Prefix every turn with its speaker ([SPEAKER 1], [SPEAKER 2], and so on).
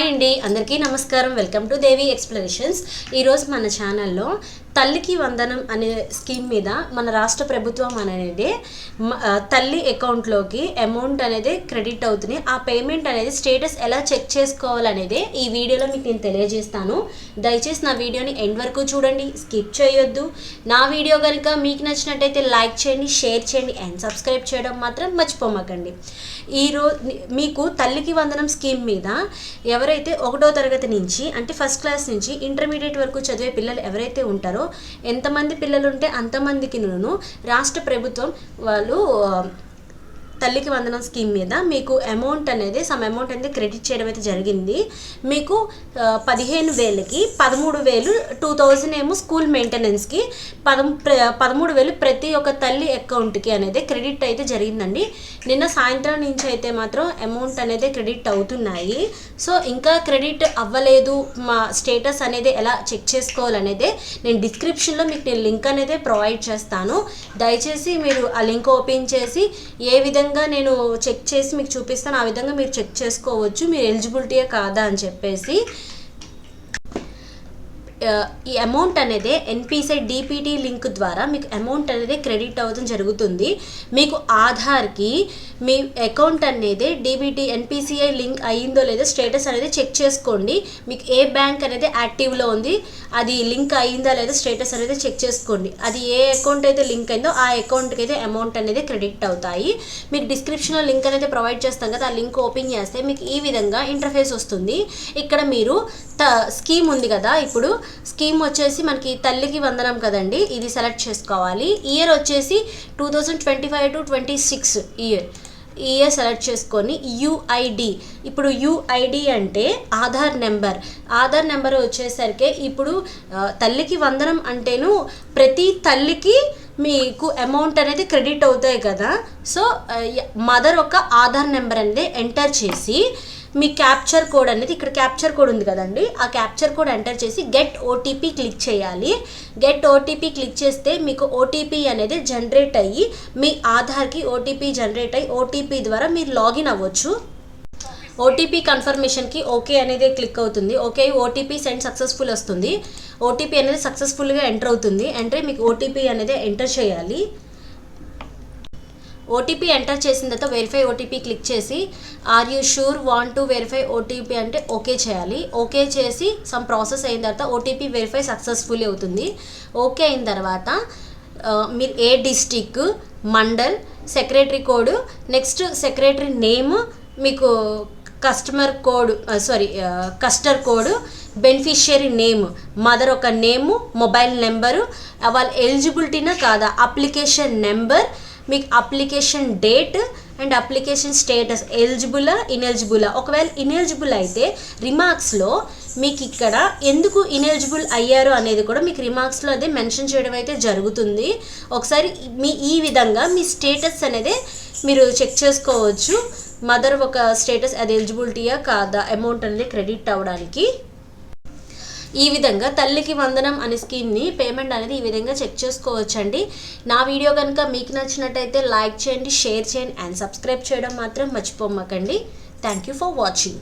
[SPEAKER 1] Hi అండి. అందరికీ నమస్కారం. Welcome to Devi explanations. ఈరోజు మన ఛానల్లో తల్లికి వందనం అనే స్కీమ్ మీద మన రాష్ట్ర ప్రభుత్వం అనేది తల్లి అకౌంట్లోకి అమౌంట్ అనేది క్రెడిట్ అవుతుంది. ఆ పేమెంట్ అనేది స్టేటస్ ఎలా చెక్ చేసుకోవాలనేది ఈ వీడియోలో మీకు నేను తెలియజేస్తాను. దయచేసి నా వీడియోని ఎండ్ వరకు చూడండి. స్కిప్ చేయొద్దు. నా వీడియో కనుక మీకు నచ్చినట్టయితే లైక్ చేయండి షేర్ చేయండి అండ్ సబ్స్క్రైబ్ చేయడం మాత్రం మర్చిపోమాకండి. ఈరోజు మీకు తల్లికి వందనం స్కీమ్ మీద ఎవరైతే ఒకటో తరగతి నుంచి అంటే ఫస్ట్ క్లాస్ నుంచి ఇంటర్మీడియట్ వరకు చదివే పిల్లలు ఎవరైతే ఉంటారో ఎంతమంది పిల్లలు ఉంటే అంతమందికి రాష్ట్ర ప్రభుత్వం వాళ్ళు తల్లికి వందనం స్కీమ్ మీద మీకు అమౌంట్ అనేది సమ్ అమౌంట్ అనేది క్రెడిట్ చేయడం అయితే జరిగింది. మీకు పదిహేను వేలకి పదమూడు వేలు టూ థౌజండ్ ఏమో స్కూల్ మెయింటెనెన్స్కి పదం పదమూడు వేలు ప్రతి ఒక్క తల్లి అకౌంట్కి అనేది క్రెడిట్ అయితే జరిగిందండి. నిన్న సాయంత్రం నుంచి అయితే మాత్రం అమౌంట్ అనేది క్రెడిట్ అవుతున్నాయి. సో ఇంకా క్రెడిట్ అవ్వలేదు. మా స్టేటస్ అనేది ఎలా చెక్ చేసుకోవాలనేది నేను డిస్క్రిప్షన్లో మీకు నేను లింక్ అనేది ప్రొవైడ్ చేస్తాను. దయచేసి మీరు ఆ లింక్ ఓపెన్ చేసి ఏ విధంగా నేను చెక్ చేసి మీకు చూపిస్తాను. ఆ విధంగా మీరు చెక్ చేసుకోవచ్చు. మీరు ఎలిజిబిలిటీయే కాదా అని చెప్పేసి. ఈ అమౌంట్ అనేది ఎన్పిసిఐ డిపిటి లింక్ ద్వారా మీకు అమౌంట్ అనేది క్రెడిట్ అవ్వడం జరుగుతుంది. మీకు ఆధార్కి మీ అకౌంట్ అనేది డిబిటి ఎన్పిసిఐ లింక్ అయ్యిందో లేదో స్టేటస్ అనేది చెక్ చేసుకోండి. మీకు ఏ బ్యాంక్ అనేది యాక్టివ్లో ఉంది అది లింక్ అయ్యిందా లేదా స్టేటస్ అనేది చెక్ చేసుకోండి. అది ఏ అకౌంట్ అయితే లింక్ అయిందో ఆ అకౌంట్కి అయితే అమౌంట్ అనేది క్రెడిట్ అవుతాయి. మీకు డిస్క్రిప్షన్లో లింక్ అనేది ప్రొవైడ్ చేస్తాం కదా ఆ లింక్ ఓపెన్ చేస్తే మీకు ఈ విధంగా ఇంటర్ఫేస్ వస్తుంది. ఇక్కడ మీరు త స్కీమ్ ఉంది కదా ఇప్పుడు. స్కీమ్ వచ్చేసి మనకి తల్లికి వందనం కదండి. ఇది సెలెక్ట్ చేసుకోవాలి. ఇయర్ వచ్చేసి two thousand twenty five to twenty six year ఈ ఇయర్ సెలెక్ట్ చేసుకొని యుఐడి ఇప్పుడు యుఐడి అంటే ఆధార్ నెంబర్. ఆధార్ నెంబర్ వచ్చేసరికి ఇప్పుడు తల్లికి వందనం అంటేను ప్రతి తల్లికి మీకు అమౌంట్ అనేది క్రెడిట్ అవుతాయి కదా. సో మదర్ ఒక ఆధార్ నెంబర్ అనేది ఎంటర్ చేసి మీ క్యాప్చర్ కోడ్ అనేది ఇక్కడ క్యాప్చర్ కోడ్ ఉంది కదండి. ఆ క్యాప్చర్ కోడ్ ఎంటర్ చేసి గెట్ ఓటీపీ క్లిక్ చేయాలి. గెట్ ఓటీపీ క్లిక్ చేస్తే మీకు ఓటీపీ అనేది జనరేట్ అయ్యి మీ ఆధార్కి ఓటీపీ జనరేట్ అయ్యి ఓటీపీ ద్వారా మీరు లాగిన్ అవ్వచ్చు. ఓటీపీ కన్ఫర్మేషన్కి ఓకే అనేది క్లిక్ అవుతుంది. ఓకే ఓటీపీ సెండ్ సక్సెస్ఫుల్ వస్తుంది. ఓటీపీ అనేది సక్సెస్ఫుల్గా ఎంటర్ అవుతుంది. ఎంటర్ మీకు ఓటీపీ అనేది ఎంటర్ చేయాలి. ఓటీపీ ఎంటర్ చేసిన తర్వాత వెరిఫై ఓటీపీ క్లిక్ చేసి are you sure want to verify OTP? అంటే ఓకే చేయాలి. ఓకే చేసి సమ్ ప్రాసెస్ అయిన తర్వాత ఓటీపీ వెరిఫై సక్సెస్ఫుల్ అవుతుంది. ఓకే అయిన తర్వాత మీరు ఏ district mandal secretary code next secretary name మీకు customer code sorry cluster code beneficiary name mother ఒక నేము మొబైల్ నెంబరు వాళ్ళ ఎలిజిబిలిటీనా కాదా అప్లికేషన్ నెంబర్ మీకు application date and application status ఎలిజిబులా ఇనెలిజిబులా ఒకవేళ ఇనెలిజిబుల్ అయితే రిమార్క్స్లో మీకు ఇక్కడ ఎందుకు ఇనెలిజిబుల్ అయ్యారు అనేది కూడా మీకు రిమార్క్స్లో అదే మెన్షన్ చేయడం అయితే జరుగుతుంది. ఒకసారి మీ ఈ విధంగా మీ స్టేటస్ అనేది మీరు చెక్ చేసుకోవచ్చు. మదర్ ఒక స్టేటస్ అది ఎలిజిబిలిటీయా కాదా? అమౌంట్ అనేది క్రెడిట్ అవ్వడానికి. ఈ విధంగా తల్లికి వందనం అనే స్కీమ్ని పేమెంట్ అనేది ఈ విధంగా చెక్ చేసుకోవచ్చండి. నా వీడియో కనుక మీకు నచ్చినట్టయితే లైక్ చేయండి షేర్ చేయండి అండ్ సబ్స్క్రైబ్ చేయడం మాత్రం మర్చిపోమ్మకండి థ్యాంక్ యూ ఫర్ వాచింగ్.